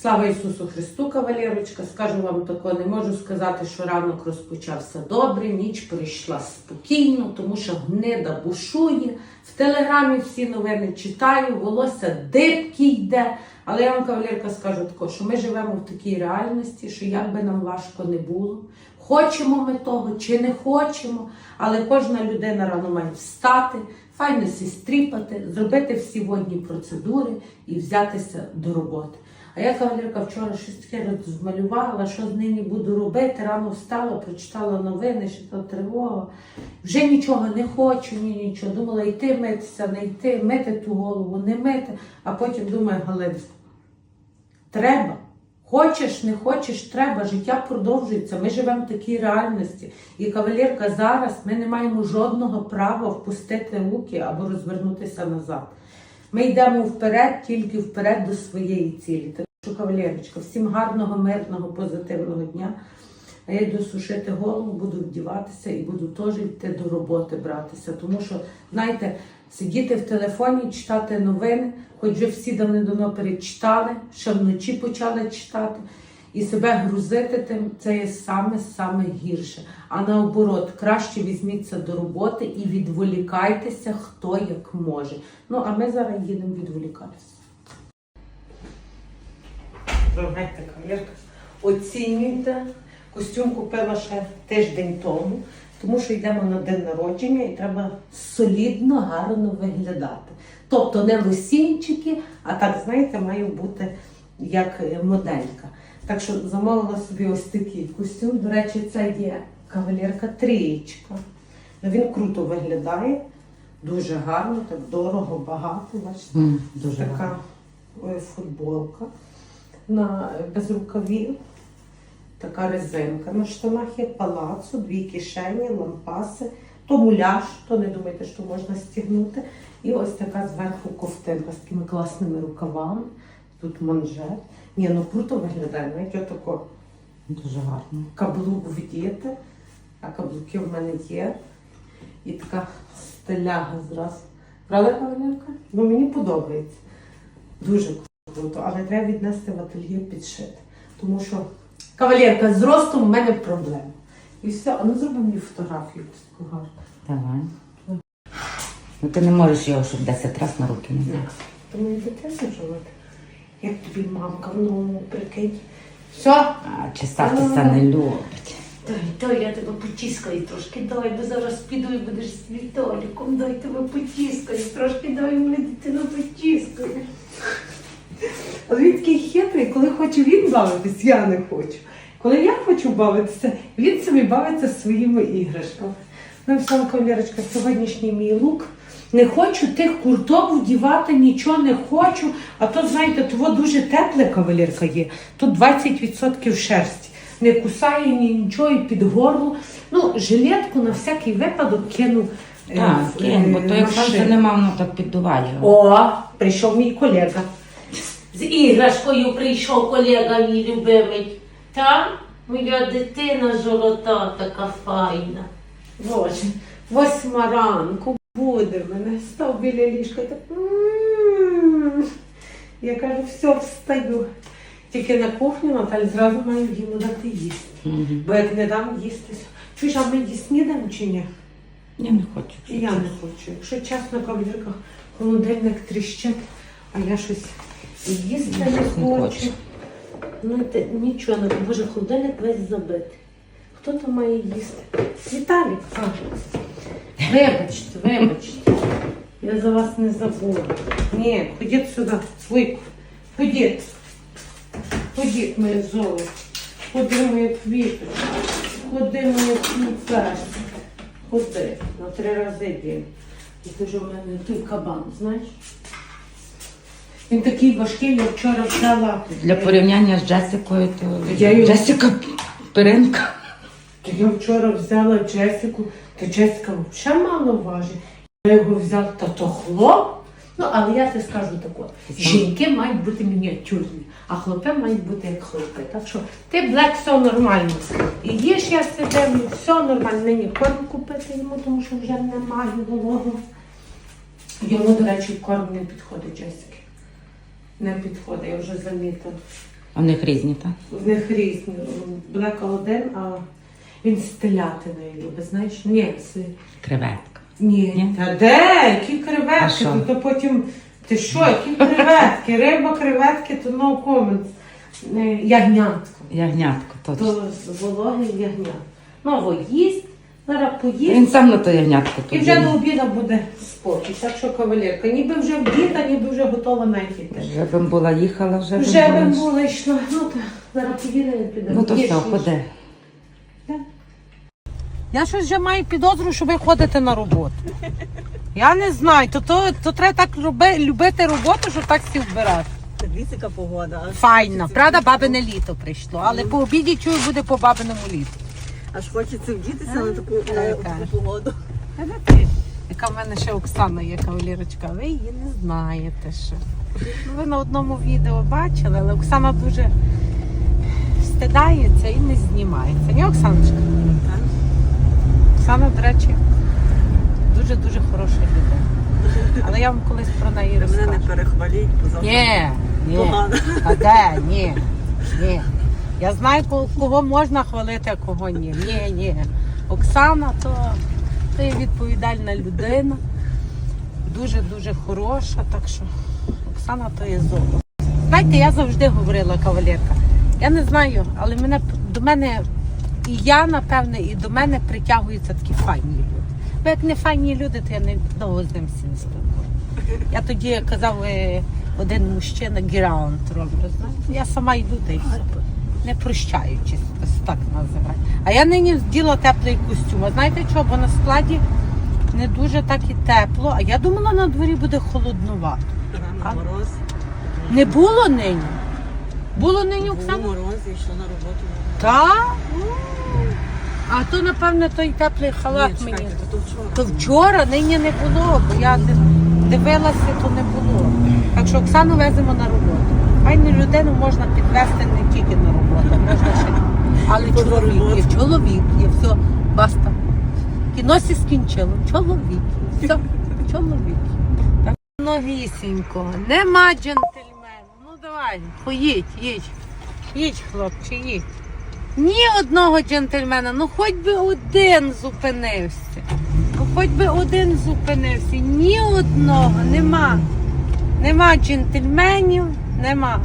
Слава Ісусу Христу, кавалерочка. Скажу вам тако, не можу сказати, що ранок розпочався добре, ніч прийшла спокійно, тому що гнида бушує. В телеграмі всі новини читаю, волосся дибки йде. Але я вам, кавалерка, скажу тако, що ми живемо в такій реальності, що як би нам важко не було, хочемо ми того чи не хочемо, але кожна людина рано має встати, файно сі стріпати, зробити всі водні процедури і взятися до роботи. А я кавалерка вчора щось розмалювала, що з нині буду робити. Рано встала, прочитала новини, що то тривога. Вже нічого не хочу, ні нічого. Думала йти митися, не йти, мити ту голову, не мити. А потім думаю, Галина, треба. Хочеш, не хочеш, треба. Життя продовжується. Ми живемо в такій реальності. І кавалерка зараз ми не маємо жодного права впустити руки або розвернутися назад. Ми йдемо вперед, тільки вперед до своєї цілі. Що, кавалерочка, всім гарного, мирного, позитивного дня. А я йду сушити голову, буду вдіватися і буду теж йти до роботи братися. Тому що, знаєте, сидіти в телефоні, читати новини, хоч вже всі давно перечитали, ще вночі почали читати, і себе грузити тим, це є саме-саме гірше. А наоборот, краще візьміться до роботи і відволікайтеся, хто як може. Ну, а ми зараз їдемо відволікатися. Дорогайте, кавалерка, оцінюйте. Костюм купила ще тиждень тому, тому що йдемо на день народження і треба солідно, гарно виглядати. Тобто не лосінчики, а так, знаєте, має бути як моделька. Так що замовила собі ось такий костюм. До речі, це є кавалерка трієчка. Ну, Він круто виглядає, дуже гарно, так дорого, багато. Бачите? М, Дуже така гарно. е, футболка на без рукавів. Така резинка. На штанах є палацу, дві кишені, лампаси, то муляж, то не думайте, що можна стягнути. І ось така зверху ковтинка з такими класними рукавами. Тут манжет. Ні, ну круто виглядає, навіть отако Дуже гарно. каблук вдіти, а каблуки в мене є. І така стиляга зразу. Правда, кавалерка? Ну мені подобається. Дуже круто, але треба віднести в ательє підшити. Тому що кавалерка з ростом в мене проблема. І все, а ну зроби мені фотографію таку гарну. Давай. Ну ти не можеш його, щоб 10 разів на руки не взяти. Тому і дитина живе. Як тобі мамка в новому прикинь. Все, А чесатися не любить. Дай, дай, я тебе потіскаю трошки, дай, бо зараз піду і будеш з Віталіком, дай тебе потіскаю, трошки дай мене дитину потіскаю. Але він такий хитрий, коли хоче він бавитись, я не хочу. Коли я хочу бавитися, він собі бавиться своїми іграшками. Ну все, кавалерочка, сьогоднішній мій лук. Не хочу тих курток вдівати, нічого не хочу. А то, знаєте, того дуже тепле кавалерка є. Тут 20% шерсті. Не кусає ні нічого і під горло. Ну, жилетку на всякий випадок кину. е, Так, кінь, бо е, то як сонце нема, воно так піддуває. О, прийшов мій колега. З іграшкою прийшов колега мій любимий. Та моя дитина золота, така файна. Боже, восьма ранку буде мене, став біля ліжка так. Я кажу, все, встаю. Тільки на кухню Наталь зразу маю йому дати їсти. Бо як не дам їсти. Чуєш, а ми снідаємо чи ні? Я не хочу. І я не хочу. Якщо чесно, кавалерка, холодильник тріщить, а я щось їсти не щось не хочу. Ну, ти, нічого не Боже, холодильник весь забитий. Хто там має їсти? Віталік. А. Вибачте, вибачте. Я за вас не забула. Ні, ходіть сюди, Вуйку. Ходіть. Ходіть, моє золото. Ходи, моє квіточка. Ходи, моє квіточка. Ходи. На три рази дім. І кажу, в мене той кабан, знаєш? Він такий важкий, я вчора взяла. Для порівняння з Джесикою, то Я його- Джесика Перенка. То я вчора взяла Джесіку, то Джесіка взагалі мало важить. Я його взяла, та то хлоп. Ну, але я ти скажу тако. Жінки мають бути мініатюрні, а хлопи мають бути як хлопи. Так що ти блек, все нормально. І їж я сидим, все нормально. Нині корм купити йому, тому що вже немає вологого. Йому, до речі, корм не підходить Джесіки. Не підходить, я вже замітила. А в них різні, так? В них різні. Блека один, а він з телятиною любить, знаєш? Ні, з... Креветка. Ні, Ні? та де? Які А креветки? що? То, то потім. Ти що, які креветки? Риба, креветки, то no comments. Е, Ягнятко. Ягнятко, точно. То з вологи ягнят. Ну, во їсть, зараз поїсть. Він сам на то ягнятко І вже до обіду буде спокій. Так що кавалерка, ніби вже вдіта, ніби вже готова навіть йти. Вже б була їхала, вже Вже би була. йшла. Ну так, зараз поїде і піде. Ну то все, ходи. Я щось вже маю підозру, що ви ходите на роботу. Я не знаю, то, то, то треба так роби, любити роботу, щоб так всі вбирати. Дивіться, погода. Файна, правда, бабине літо прийшло, але по обіді чую буде по бабиному літу. Аж хочеться вдітися на таку, А, на яка? таку погоду. Яка в мене ще Оксана є кавалерочка, ви її не знаєте ще. Ну, ви на одному відео бачили, але Оксана дуже стидається і не знімається. Ні, Оксаночка? Оксана, до речі, дуже-дуже хороша людина. Але я вам колись про неї Ви мене не перехваліть, бо Ні, ні. погано. А де? Ні. Ні. Я знаю, кого можна хвалити, а кого ні. Ні, ні. Оксана то, то є відповідальна людина. Дуже-дуже хороша. Так що Оксана то є золото. Знаєте, я завжди говорила кавалерка. Я не знаю, але мене до мене і я, напевне, і до мене притягуються такі файні люди. Бо як не файні люди, то я не довго з ним всі не спілкую. Я тоді казав е, один мужчина гіраунд знаєте. Я сама йду та й все. Не прощаючись, так називаю. А я нині вділа теплий костюм. А знаєте чого? Бо на складі не дуже так і тепло. А я думала, на дворі буде холоднувато. А? Мороз. Не було нині. Було нині Оксана? мороз і йшов на роботу. Так. А то, напевне, той теплий халат Ні, мені. чекайте, то вчора. То вчора нині не було, бо я дивилася, то не було. Так що Оксану веземо на роботу. Файну людину можна підвезти не тільки на роботу, можна ще. Але чоловік є, чоловік є, все, баста. Кіносі скінчило. Чоловік. Все, чоловік. Так ногісінько. Нема джентльмен. Ну давай, поїдь, їдь. Їдь, хлопче, їдь. Ні одного джентльмена, ну хоч би один зупинився. Ну хоч би один зупинився. Ні одного, нема. Нема джентльменів, нема.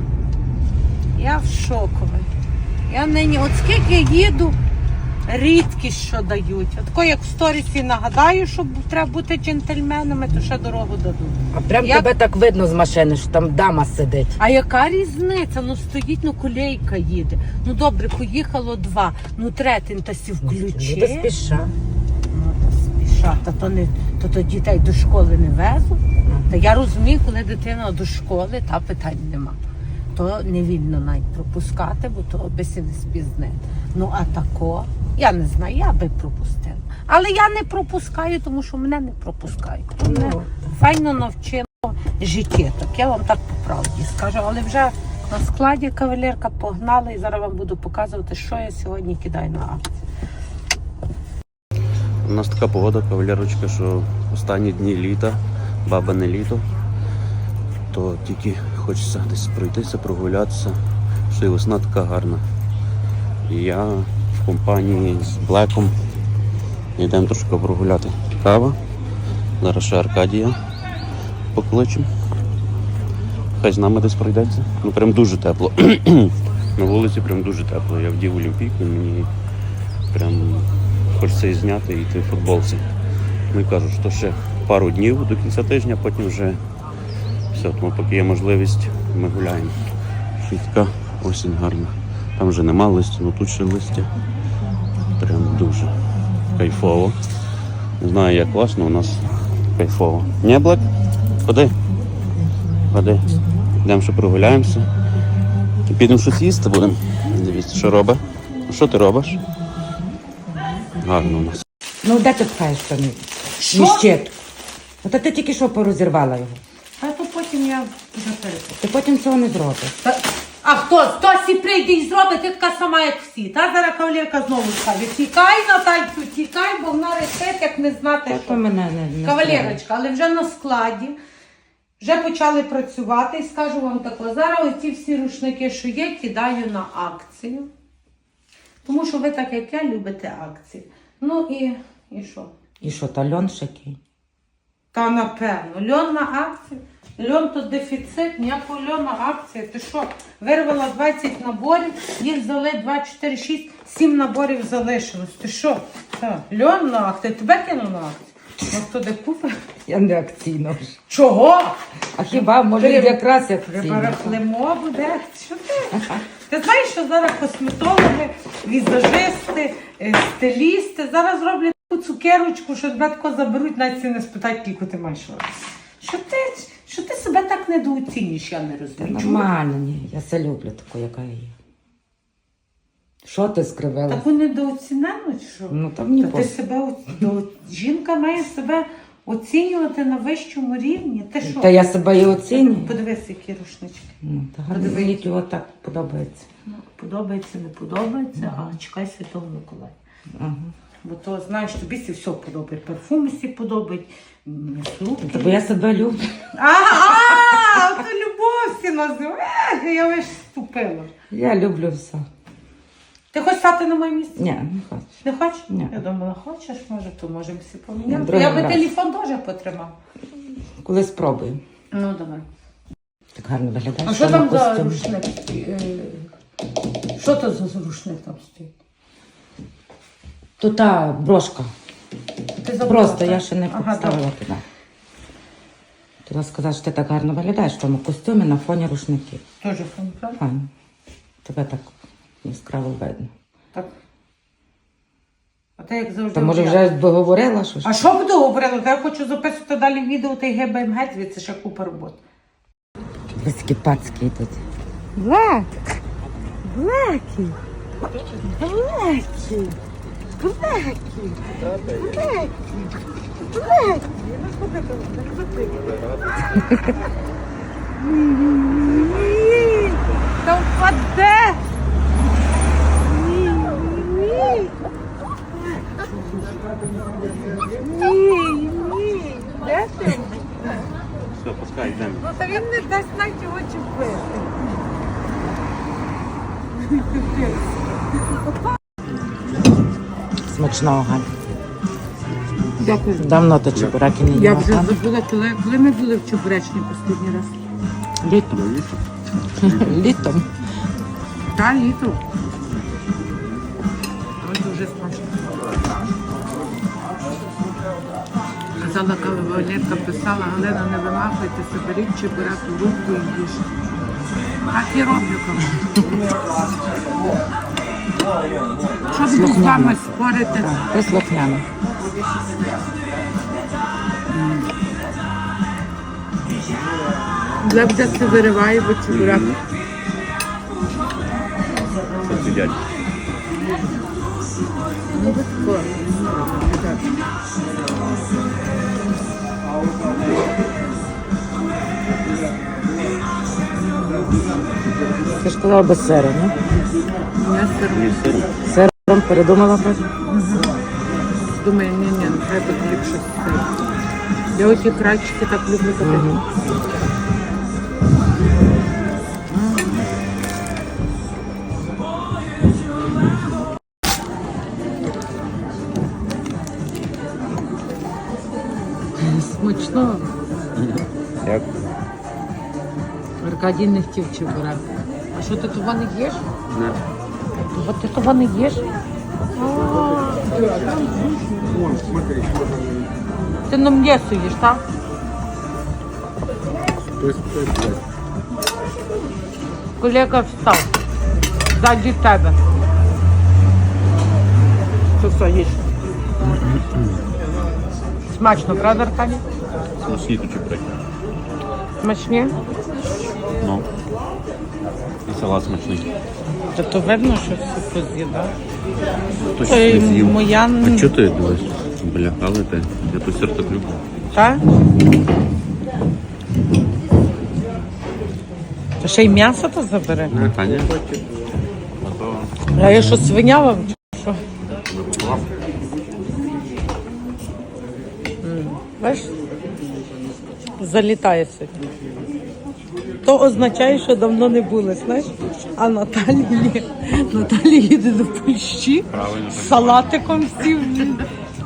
Я в шокові. Я нині, от скільки їду, рідкість, що дають. От як в сторісі нагадаю, що треба бути джентльменами, то ще дорогу дадуть. А прям Я- тебе так видно з машини, що там дама сидить. А яка різниця? Ну стоїть, ну колейка їде. Ну добре, поїхало два. Ну третій та сі Люди включи. спіша. Ну та спіша, та то не то, то дітей до школи не везуть. Та я розумію, коли дитина до школи, та питань нема. То не вільно навіть пропускати, бо то би се не спізнити. Ну а тако, я не знаю, я би пропустила. Але я не пропускаю, тому що мене не пропускають. Мене Ну. файно навчило життя. Так я вам так по правді скажу. Але вже на складі кавалерка погнала і зараз вам буду показувати, що я сьогодні кидаю на акцію. У нас така погода, кавалерочка, що останні дні літа, баба не літо, то тільки хочеться десь пройтися, прогулятися, що і весна така гарна. І я в компанії з Блеком йдемо трошки прогуляти. Кава. Зараз ще Аркадія покличемо. Хай з нами десь пройдеться. Ну прям дуже тепло. На вулиці прям дуже тепло. Я вдів олімпійку, мені прям хочеться і зняти і йти в футболці. Ну і кажуть, що ще пару днів до кінця тижня, потім вже все, тому поки є можливість, ми гуляємо. Така осінь гарна. Там вже нема листя, ну тут ще листя. Прям дуже кайфово. Не знаю, як вас, але у нас кайфово. Ні, Блек? Ходи. Ходи. Йдемо ще прогуляємося. Підемо щось їсти будемо. Дивіться, що робить. Що ти робиш? Гарно у нас. Ну де ти пхаєш мій щит? От ти тільки що порозірвала його. А то потім я вже перепрошую. Ти потім цього не зробиш. Та- А хто? Хтось і прийде і зробить, ти така сама, як всі. Та зараз кавалерка знову скаже, тікай, Натальцю, тікай, бо вона речить, як не знати, Та що. мене не, не Кавалерочка, але вже на складі. Вже почали працювати і скажу вам тако, зараз оці всі рушники, що є, кидаю на акцію. Тому що ви, так як я, любите акції. Ну і, і що? І що, та льон ще кинь? Та напевно, льон на акцію. Льон то дефіцит, ніякого льону акція. Ти що? Вирвала 20 наборів, їх взяли 2, 4, 6, 7 наборів залишилось. Ти що? Та, льон на акцію. Тебе кинув на акцію. Ну хто де купить? Я не акційно вже. Чого? А хіба може При- якраз акційно? Перехлимо буде. Що ти? Ти знаєш, що зараз косметологи, візажисти, е, стилісти зараз роблять таку цукерочку, що тебе тако заберуть, навіть не спитають, скільки ти маєш. Що ти, що ти себе так недооцінюєш, я не Та розумію. Чому? нормально, ні. Я це люблю таку, яка я є. Що ти скривила? Таку недооцінену чи що? Ну там ні Та ти себе о- до- жінка має себе оцінювати на вищому рівні. Ти що? Та я себе і оцінюю. Подивись, які рушнички. Ну, та гарно мені його так подобається. Ну, подобається, не подобається, а чекай Святого Миколая. Ага. Бо то знаєш, тобі всі все подобає. Парфуми всі подобають. Та бо я себе люблю. А, то любов всі називають. Ех, Я весь вступила. Я люблю все. Ти хочеш стати на моє місце? Ні, не хочу. Не хочеш? Ні. Я думала, хочеш, може, то можемо всі поміняти. Я би раз. телефон теж потримав. Коли спробую. Ну, давай. Так гарно виглядає. А що там за рушник? Е, Що то за рушник там стоїть? То та брошка. Ти забула, Просто так? я ще не Ага, поставила добре. туди. Хотіла сказати, що ти так гарно виглядаєш в тому костюмі на фоні рушників. Дуже фон, правда? Файно. Тебе так яскраво видно. Так. А ти як завжди. Та може вже би говорила щось? А що буду говорити? Та я хочу записувати далі відео та й гебаєм геть, звідси ще купа роботи. Такі пацки йдуть. Блек! Блекі! Блекі! Блекі! Впаде! Ні! Ні! Ні! Ні! Де ти? Все, пускай йдемо. Ну та він не дасть навіть його чіпити. Смачного. Дякую. Давно то чебураки не їла. Я вже забула, коли, коли ми були в Чебуречні останній раз. Літом. Літом. Та літо. Ой, дуже смачно. Казала кавалерка, писала, Галина, не вимахуйтеся, беріть чебурек у руку і їж. Так і роблю кавалерка. Що буду з вами спорити? Ти слухняна. Лебедя це вириває, бо чебурек. Що сидять? Ну, тако. Так. Ти ж казала без сира, ні? Я сиру. Ні, сир. Сиром передумала б? Думаю, ні, ні, не треба ліпше сир. Я оті крачки так люблю капити. Смачно. Аркадій не хотів чебурек. А що ти не їш? Не. Того ти не їш? Ти на м'ясо їш, так? Колега встав. Ззаді тебе. Що все їш? Смачно, правда, Аркадій? Смачні тут чебуреки. Смачні? Ну. І салат смачний. Та то видно, що все поз'їдав. Хтось Та не з'їв. моя А чого ти дивись? Бля, але ти. Я той сир так люблю. Так? То ще й м'ясо то забере. Не, та ні. А то А я що свиня вам? чи Що? не поклав. Бачиш? залітає сьогодні. То означає, що давно не були, знаєш? А Наталі. Наталі їде до Польщі з салатиком всі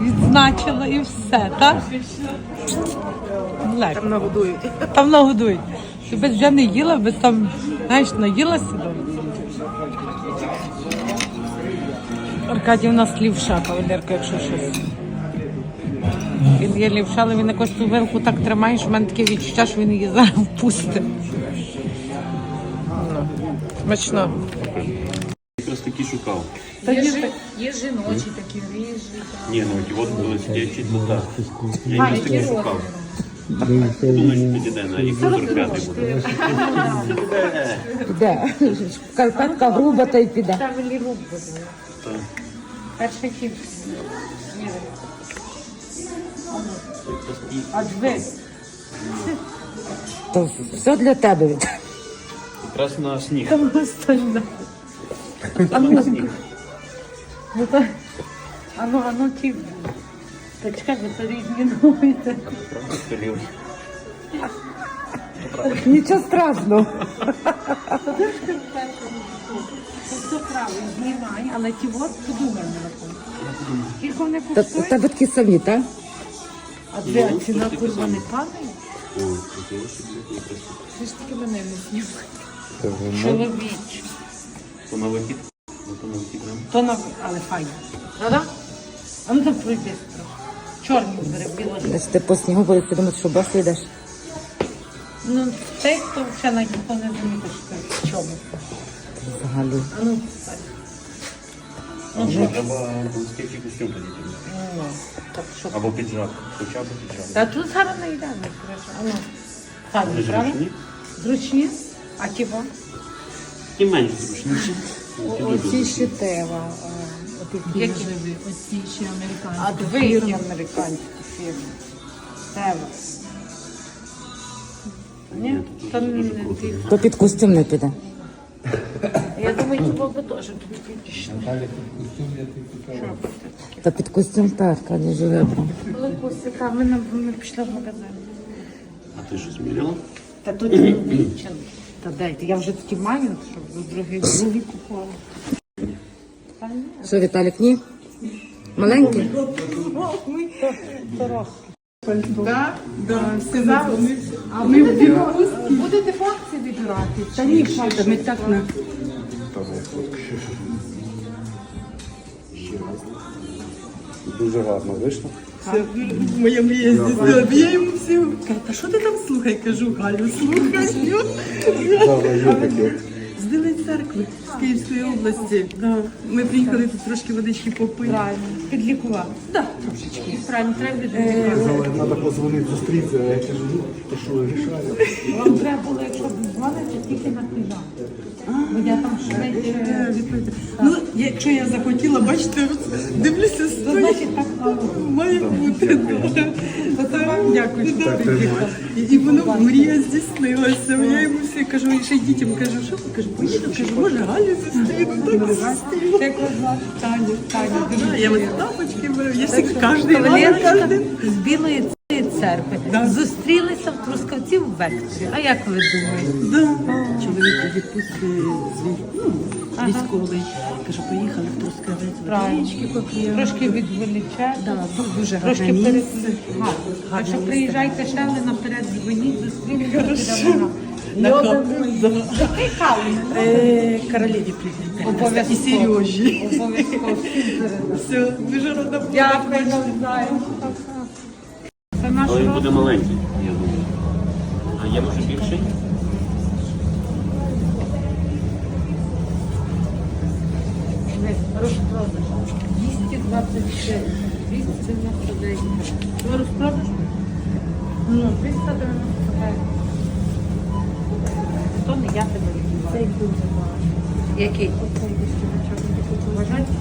відзначила і все, так? Легко. Там нагодують. Там нагодують. Ти вже не їла, би там, знаєш, наїлася. Аркадій у нас лівша, кавалерка, якщо щось. Він є лівша, але він якось ту вилку так тримає, що в мене таке відчуття, що він її зараз впустить. Ну, Смачно. Якраз такі шукав. Є, жи- є жіночі такі рижі. Ні, ну ті от були сидячі, так. Я якраз такі шукав. Думаю, що підійде, а їх 45 буде. Піде. Карпетка груба та й піде. Ставили рук буде. Перший хід. А дві. То все для тебе. Якраз на сніг. Там остальна. А ну, ну, то, а ну, а ну, ті. Та чекай, бо це різні. Правда, спилів? Нічого страшного. Все правильно, знімай, але ті от подумай на рахунок. Скільки вони Та- коштують? Тебе такі самі, так? А де а ціна курва не падає? Ти ж таки мене не знімай. Чоловіч. То на вихід. Ну, то на вихід нам. То на але файно. Правда? А ну там пройди трохи. Чорні бери, біло. Десь ти по снігу будеш подумати, що бос йдеш. Ну, цей, хто ще на ніхто не замітиш, в чому. Взагалі. А ну, так. А треба блискучий костюм тоді. Ну, так що. Або піджак. Хоча б піджак. Та тут зараз не йдемо, коротше. А ну. Вони правда? зручні. Зручні? А ті вам? І менш. Ті дуже Оці зручні. ще тева. Які? біжеві, оці ще американські. А дві які? американські фірми. Тева. Ні? тут Та дуже не круто. ті. То під костюм не піде. Я думаю, ті би теж тут підійшли. Та під костюм так, Аркадій вже вибрав. Але Костя, ми, на- ми пішли в магазин. А ти що зміряла? Та тут дівчина. Та дайте, я вже такі маю, щоб другий другий купувала. Що, Віталік, ні? Маленький? А ми будете в акції вибирати? Та ні, правда, ми так не. Дуже гарно вийшло. Моя мрія здійснила. Я йому всі та що ти там слухай? Кажу, Галю, слухай. З Білої церкви з Київської області. Да. Ми приїхали тут трошки водички попити. Правильно, підлікувати. Да, трошечки. Правильно, треба відлікувати. Казали, треба позвонити, зустрітися, а я кажу, ну, то що рішаю. Вам треба було, якщо б дзвонити, тільки на піжам. Бо я там швидше. Е, відповідь. Ну, якщо я захотіла, бачите, дивлюся, стоїть. значить, так мало. Має бути. да. Оце вам дякую, що. І, і воно мрія здійснилася. Я йому всі кажу, і ще й дітям кажу, що ви кажу, поїду, кажу, може Галю зустріну, так зустріну. Як вас звати? Таня, Таня, да, я от тапочки беру, я всі кожен раз, кожен. з білої церкви. Зустрілися в Трускавці ввечері. А як ви думаєте? Да. Чоловік звій, ну, військовий. Кажу, поїхали в Трускавець, водички поп'ємо. Трошки відволіче. Да, тут дуже гарне Трошки перед... місце. Гарно. Так що місце. приїжджайте ще, але наперед дзвоніть, зустрінемося. на- Який каву? Е, Королеві. Обов'язково. І Сережі. Обов'язково. Все, дуже рада була. Дякую, навзаєм. Це наш Але він буде маленький, я думаю. А є може більший? Розпродаж. 226, 299. Розпродаж? Ну, 395. То не я тебе відбуваю. Цей дуже важливий. Який? Оцей десь Вважаєте?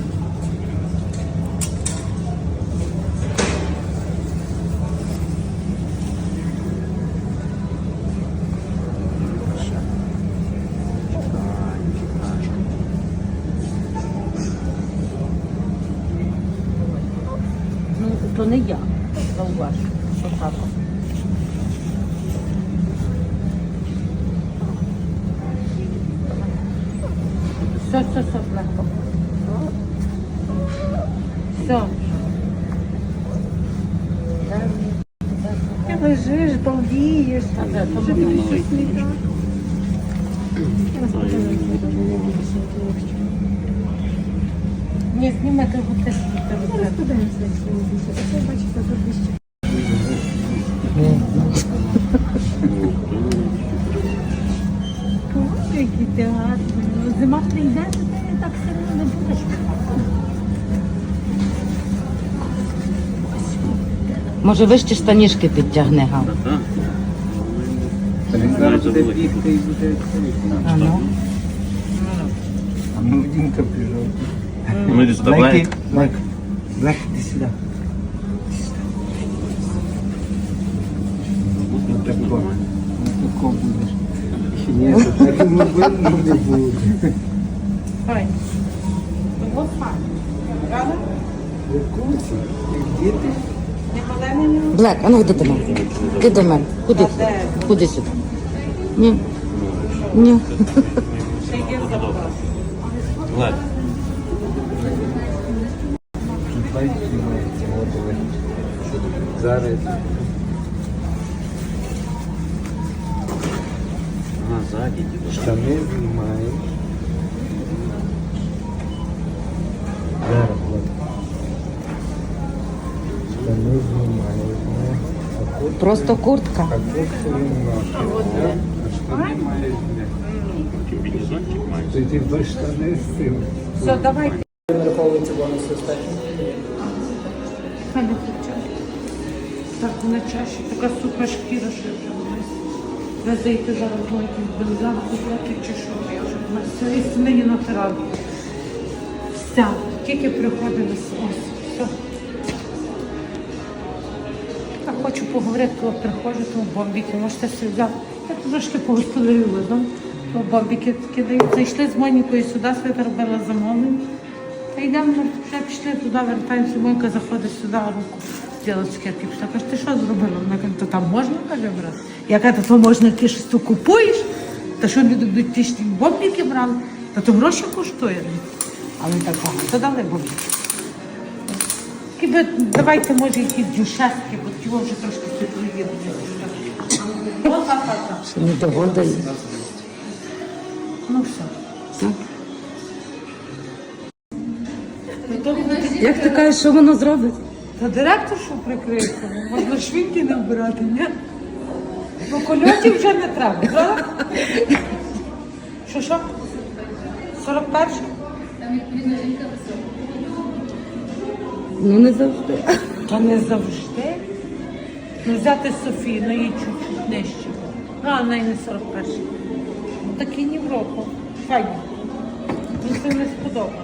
Ну, то не я, зауваж, що так. Co, co, co, Blanko? Co? Ja leżysz, bom dias. Já viste isso então? Nie zniema tego testu. Teraz podam sobie, zobaczcie, to 200. і театр. Ну, зима прийде, то ти не так сильно не будеш. Може, вище штанішки підтягне, Гал? Та він зараз буде бігти і буде А ну. ну. А ну, Дімка прижав. Ми десь давай. Лайк, лайк, лайк, сюди. Так ну не буде. Файно. Було файно. Правда? Курсі, як діти. Не маленький. Блек, а ну йди до мене. Іди до мене. Куди? Куди сюди? Ні. Ні. Ще є запас. Диви. Зараз. Типа. Штани знімаємо. Зараз. Штани знімаємо. Просто куртка. А немножко. А штани маєш не. Тоді без штани з цим. Все, давай. Нараховується. Так, на чаші така супер шкіра, що я Ви зайти зараз в якийсь бензан купляти чи що. Я вже на все і мені натирали. Все, тільки приходили з ось. Все. Я хочу поговорити, коли приходжу, то бомбіки, можете все взяти. Я трошки погосподарювала, да? то бомбіки такі дають. Зайшли з Монікою сюди, свята робила замовлення. Та йдемо, вже пішли туди, вертаємося, Монька заходить сюди, руку цукерки, пішла. Каже, ти що зробила? Вона каже, то там можна каже брати. Я кажу, то можна ти щось тут купуєш? Та що люди будуть ті ж бомбіки брали? Та то гроші коштує. Але так багато. То дали бомбіки. Хіба давайте, може, якісь дюшески, бо ті вже трошки світлові. Що не доводить. Ну все. Все. Як ти кажеш, що воно зробить? Та директор що прикриється, можна швидкі не вбирати, ні? Ну кольотів вже не треба, правда? Що що? 41? Ну не завжди. Та не завжди. Ну взяти Софію, на її чуть-чуть нижче. Ну, а неї не 41. Ну такі ні в року. Файні. Мені це не сподобало.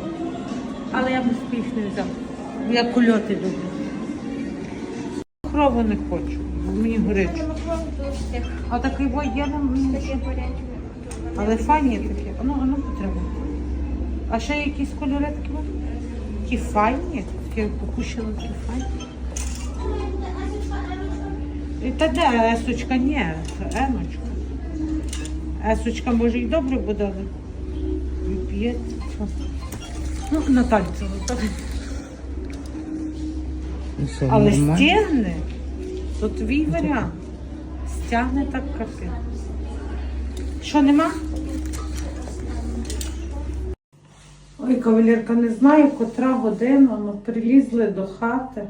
Але я б їх не взяла. Я кольоти люблю. Крову не хочу, мені горить. А такий бой є нам. Але файні такі. Ну, а ну потрібно. А ще якісь кольори такі? Такі файні, такі покушали, такі файні. І Та де есочка? Ні, це емочка. Есочка може і добре буде, і. Ну, Натальця, ну так. Ну, Але нормально? стягне, то твій варіант. Стягне так капець. Що нема? Ой, кавалерка, не знаю, котра година, але прилізли до хати.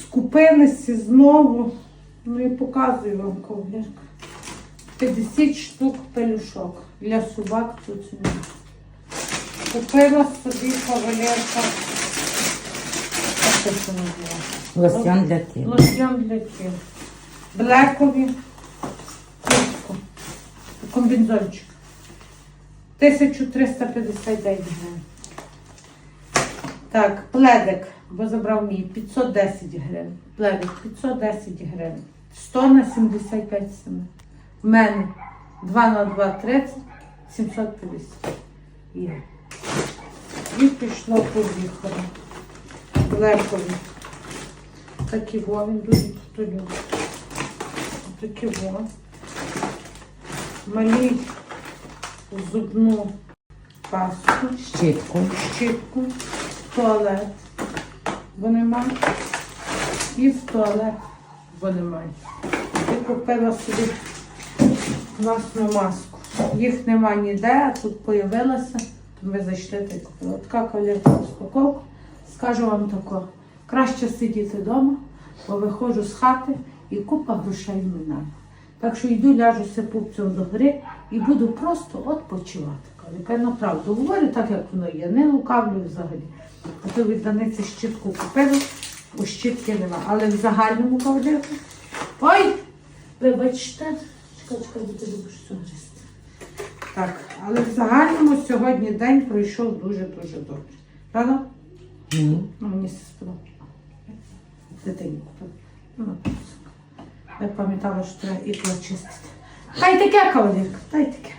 Скупилися знову. Ну і показую вам кавалерка. 50 штук пелюшок для собак тут. Купила собі кавалерка. Це? Лосьон для тіла. Лосьон для тіла. Блекові. Куртку. Комбінзончик. 1359 гривень. Так, пледик, бо забрав мій 510 гривень. Пледик 510 гривень. 100 на 75 семи. В мене 2 на 2 30, 750 є. І пішло поїхало. Блекові. Такі во, він дуже тут любить. Такі во. Малі зубну пасту, Щітку. щітку, туалет, бо немає. І в туалет, бо немає. І купила собі власну маску. Їх нема ніде, а тут появилася, то ми зайшли та й купили. Така кавалерка розпаковка. Скажу вам тако, краще сидіти вдома, бо виходжу з хати і купа грошей минає. Так що йду, ляжуся пупцем до гори і буду просто відпочивати. Яка направду говорю так, як воно є. Не лукавлю взагалі. А то від Даниці щітку купили, бо щітки нема. Але в загальному кавалерку. Ой! Вибачте, чекай, чекай, бо ти любиш гристи. Так, але в загальному сьогодні день пройшов дуже-дуже добре. Правда? Ну, мені сестра. Дитині купила. Ну, Я пам'ятала, що треба ікла чистити. Хай таке, кавалерка, хай таке.